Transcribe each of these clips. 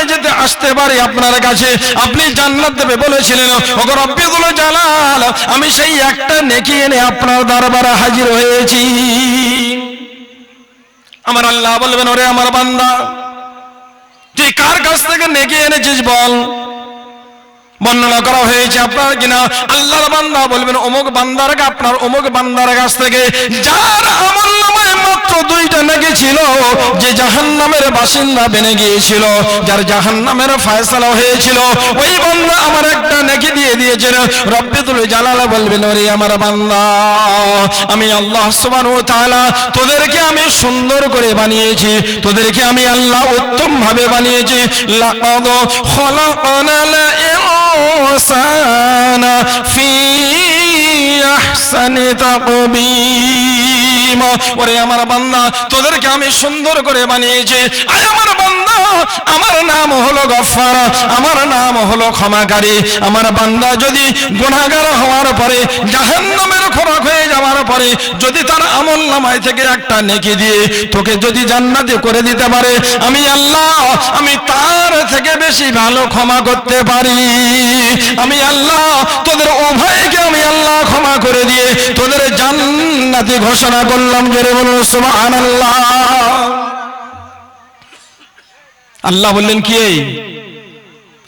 নিয়ে যেতে আসতে পারি আপনার কাছে, আপনি জান্নাত দেবে বলেছিলেন, ওগো রব্বিকুল জালাল, আমি সেই একটা নেকি এনে আপনার দরবারে হাজির হয়েছি। আমার আল্লাহ বলবেন, ওরে আমার বান্দা, তুই কার কাছ থেকে নেকি এনেছিস বল? বর্ণনা করা হয়েছে আপনার কিনা? আল্লাহর বান্দা বলবেন, অমুক বান্দার আপনার অমুক বান্দার কাছ থেকে। যার আমল নামায় মাত্র দুইটা নেকি ছিল, যে জাহান্নামের বাসিন্দা বেনে গিয়েছিল, যার জাহান্নামের ফয়সালা হয়েছিল। ওই বান্দা আমার একটা নেকি দিয়ে দিয়েছেন রব্বিতুল জালালা বলবেন, ওরে আমার বান্দা, আমি আল্লাহ সুবহানাহু ওয়া তাআলা তোদেরকে আমি সুন্দর করে বানিয়েছি, তোদেরকে আমি আল্লাহ উত্তম ভাবে বানিয়েছি। লাকাদ খলাকনাল ফি আহসানি তাকবীম ওরে আমার বান্দা, তোদেরকে আমি সুন্দর করে বানিয়েছি। আয় আমার বান্দা, আমার নাম হলো গফফার আমার নাম হলো ক্ষমাকারী। আমার বান্দা, যদি গুনাহগার হওয়ার পরে, জাহান্নামের খোরাক হয়ে যাওয়ার পরে, যদি তার আমল নামায় থেকে একটা নেকি দিয়ে তোকে যদি জান্নাতে করে দিতে পারে, আমি আল্লাহ, আমি তার থেকে বেশি ভালো ক্ষমা করতে পারি। আমি আল্লাহ, তোদের উভয়কে আমি আল্লাহ ক্ষমা করে দিয়ে তোদের জান্নাতি ঘোষণা করলাম। জোরে বলুন, সুবহানাল্লাহ। আল্লাহ বললেন, কি এই?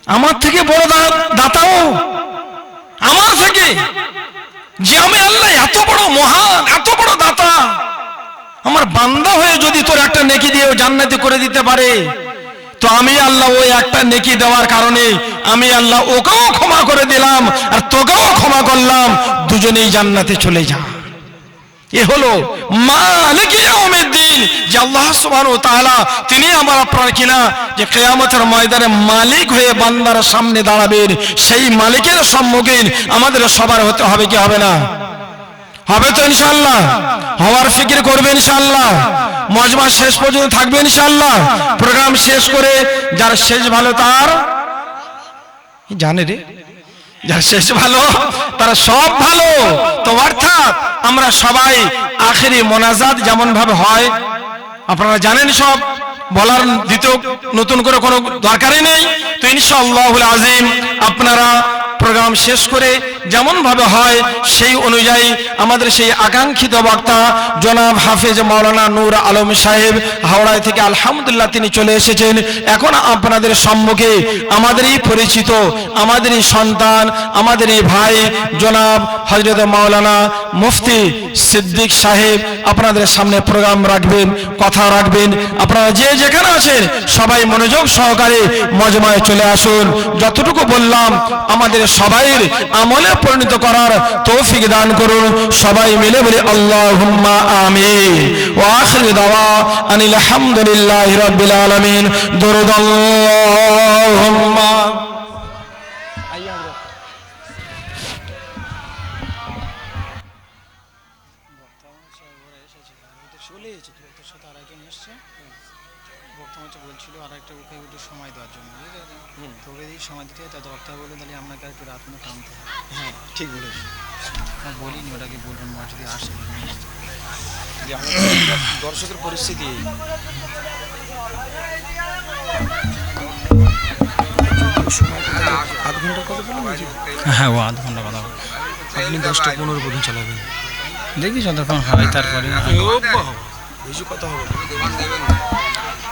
আমার থেকে বড় দাতাও? আমার থেকে? যে আমি আল্লাহ এত বড় মহান, এত বড় দাতা? আমার বান্দা হয়ে যদি তোর একটা নেকি দিয়ে জান্নাতি করে দিতে পারে তো আমি আল্লাহ ওই একটা নেকি দেওয়ার কারণে আমি আল্লাহ ওকেও ক্ষমা করে দিলাম আর তোকেও ক্ষমা করলাম। দুজনেই জান্নাতে চলে যা। এ হলো মালিক ইয়াউমিদ দিন যে আল্লাহ সুবহানাহু ওয়া তাআলা তিনি আমার আপনার কিনা যে কিয়ামতের ময়দানে মালিক হয়ে বান্দার সামনে দাঁড়াবেন, সেই মালিকের সম্মুখীন আমাদের সবার হতে হবে, কি হবে না? হবে তো ইনশাআল্লাহ। হওয়ার ফিকির করবে ইনশাআল্লাহ। মজমা শেষ পর্যন্ত থাকবে ইনশাআল্লাহ। প্রোগ্রাম শেষ করে যার শেষ ভালো তার, জানে রে? যার শেষ ভালো, তারা সব ভালো। তো অর্থাৎ আমরা সবাই আখেরি মোনাজাত যেমন ভাবে হয়, আপনারা জানেন সব, বলার দ্বিতীয় নতুন করে কোনো দরকারই নেই। তো ইনশাআল্লাহ আজিম, আপনারা প্রোগ্রাম শেষ করে যেমন ভাবে হয়, সেই অনুযায়ী আমাদের সেই আকাঙ্ক্ষিত বক্তা জনাব হাফেজ মাওলানা নূর আলম সাহেব হাওড়ায় থেকে আলহামদুলিল্লাহ তিনি চলে এসেছেন। এখন আপনাদের সম্মুখে আমাদেরই পরিচিত, আমাদেরই সন্তান, আমাদেরই ভাই জনাব হজরত মাওলানা মুফতি সিদ্দিক সাহেব আপনাদের সামনে প্রোগ্রাম রাখবেন, কথা রাখবেন। আপনারা যে যেখানে আছেন সবাই মনোযোগ সহকারে মজমায় চলে আসুন। যতটুকু বললাম, আমাদের সবাইয়ের আমলে পরিণত করার তৌফিক দান করুন। সবাই মিলে বলি, আল্লাহুম্মা আমিন। ওয়া আখির দাওয়া আনিল হামদুলিল্লাহি রাব্বিল আলামিন। দরুদ আল্লাহুম্মা। বক্তা হচ্ছে বলছিল আর একটা ওকে একটু সময় দেওয়ার জন্য বুঝতে পেরেছেন তোকে যদি সময় দিতে হয় তা বক্তা বলে তাহলে আপনাকে আর একটু রাত মতো হবে। হ্যাঁ ঠিক বলেছি। আমি বলিনি ওটাকে বলবেন মা যদি আসে। দর্শকের পরিস্থিতি আধ ঘণ্টা কথা বললাম নাকি? হ্যাঁ ও আধ ঘণ্টা কথা আপনি দশটা পনেরো পর্যন্ত চালাবেন। দেখি যতক্ষণ হয় তারপরে। কথা হবে না।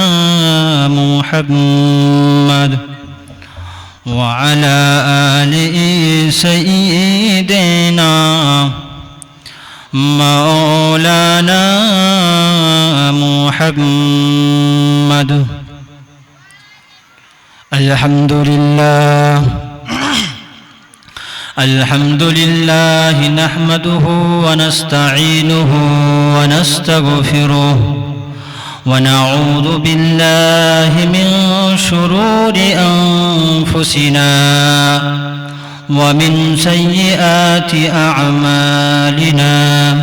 محمد وعلى آل سيدنا مولانا محمد. الحمد لله. الحمد لله نحمده ونستعينه ونستغفره. ونعوذ بالله من شرور أنفسنا ومن سيئات أعمالنا.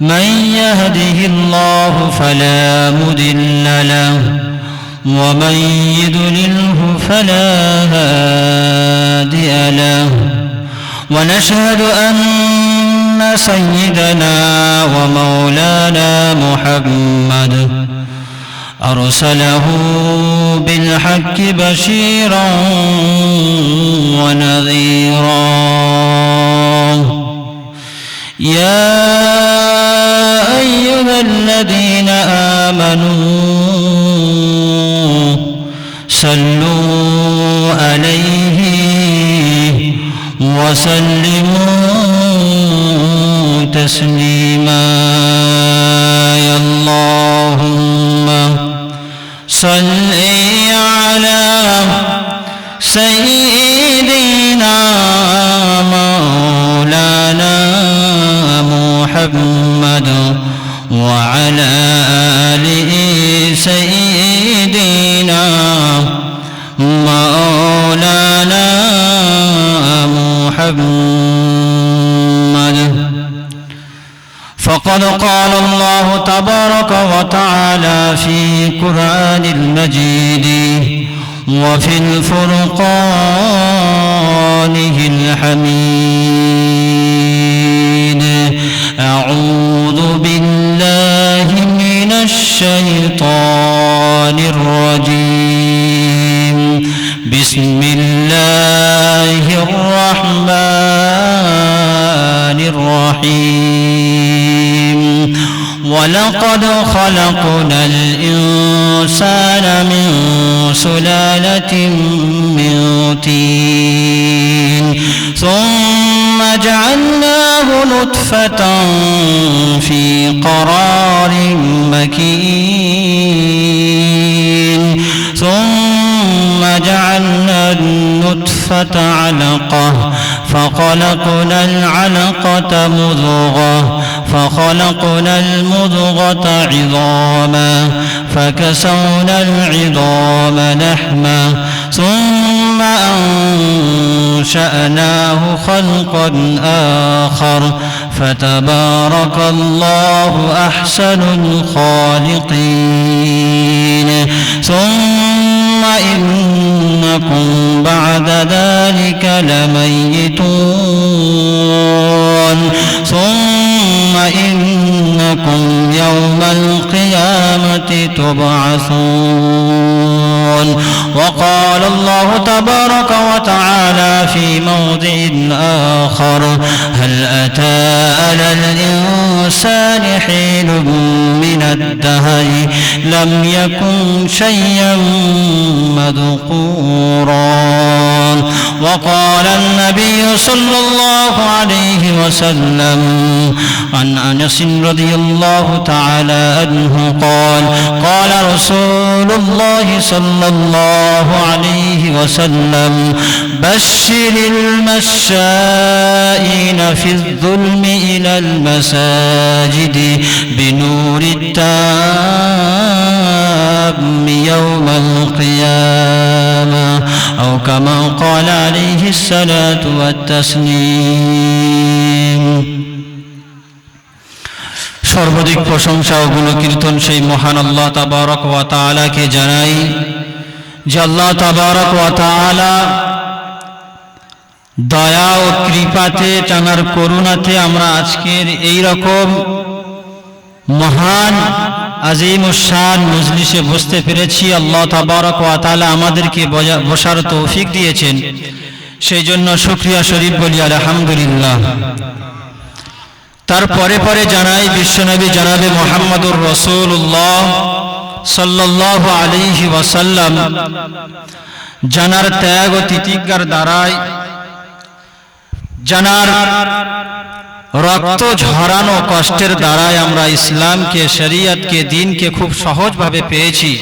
من يهده الله فلا مضل له ومن يضلله فلا هادي له. ونشهد سيدنا ومولانا محمد. أرسله بالحق بشيرا ونذيرا. يا أيها الذين آمنوا صلوا عليه وسلموا تسليما يا اللهم صل على سيدنا مولانا محمد وعلى آله سيدنا مولانا محمد فقد قال الله تبارك وتعالى في قرآن المجيد وفي الفرقانه الحميد. ولقد خلقنا الإنسان من سلالة من طين ثم جعلناه نطفة في قرار مكين النطفة علقة فخلقنا العلقة مضغة فخلقنا المضغة عظاما فكسونا العظام لحما ثم أنشأناه خلقا آخر. فتبارك الله أحسن الخالقين. ثم إنكم بعد ذلك لميتون ثم إنكم يوم القيامة تبعثون وقال الله تبارك وتعالى في موضع آخر هل أتى على الإنسان حين من الدهر لم يكن شيئا مذكورا. وقال النبي صلى الله عليه وسلم عن أنس رضي الله تعالى عنه قال قال رسول الله صلى الله عليه وسلم بشر المشائين في الظلم إلى المساجد بنور التام يوم القيامة أو كما قال عليه الصلاة والتسليم সর্বাধিক প্রশংসা ও গুণকীর্তন সেই মহান আল্লাহ তাবারক ওয়া তাআলাকে জানাই যে আল্লাহ তাবারক ওয়া তাআলা দয়া ও কৃপাতে, টানার করুণাতে আমরা আজকের এই রকম মহান, আজিম শান মজলিসে বসতে পেরেছি। আল্লাহ তাবারক ওয়া তাআলা আমাদেরকে বসার তৌফিক দিয়েছেন। সেই জন্য শুকরিয়া শরীফ বলি, আলহামদুলিল্লাহ। তার পরে পরে জানাই, বিশ্বনবী জানাবে মোহাম্মদুর রসুল্লাহ সাল্লাহ আলিহি ওয়াসাল্লাম। জানার ত্যাগ ও তিতিজ্ঞার দ্বারাই জানার রক্ত ঝরানো কষ্টের দ্বারাই আমরা ইসলামকে, শরিয়তকে, দিনকে খুব সহজভাবে পেয়েছি।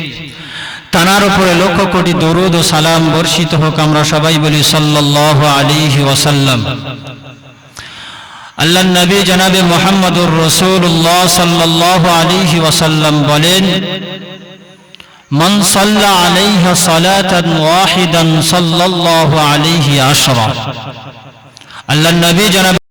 তানার উপরে লক্ষ কোটি দরুদ ও সালাম বর্ষিত হোক আমরা সবাই বলি সাল্লাহ আলিহি ওসাল্লাম আল্লাহ নবী জনাবে মোহাম্মদুর রসুল্লাহ সাল্লাহ আলিহি ওসাল্লাম বলেন, মন সাল্লা আলাইহ সালাতান ওয়াহিদান সাল্লাল্লাহু আলাইহি আশরা। আল্লাহ নবী জনাব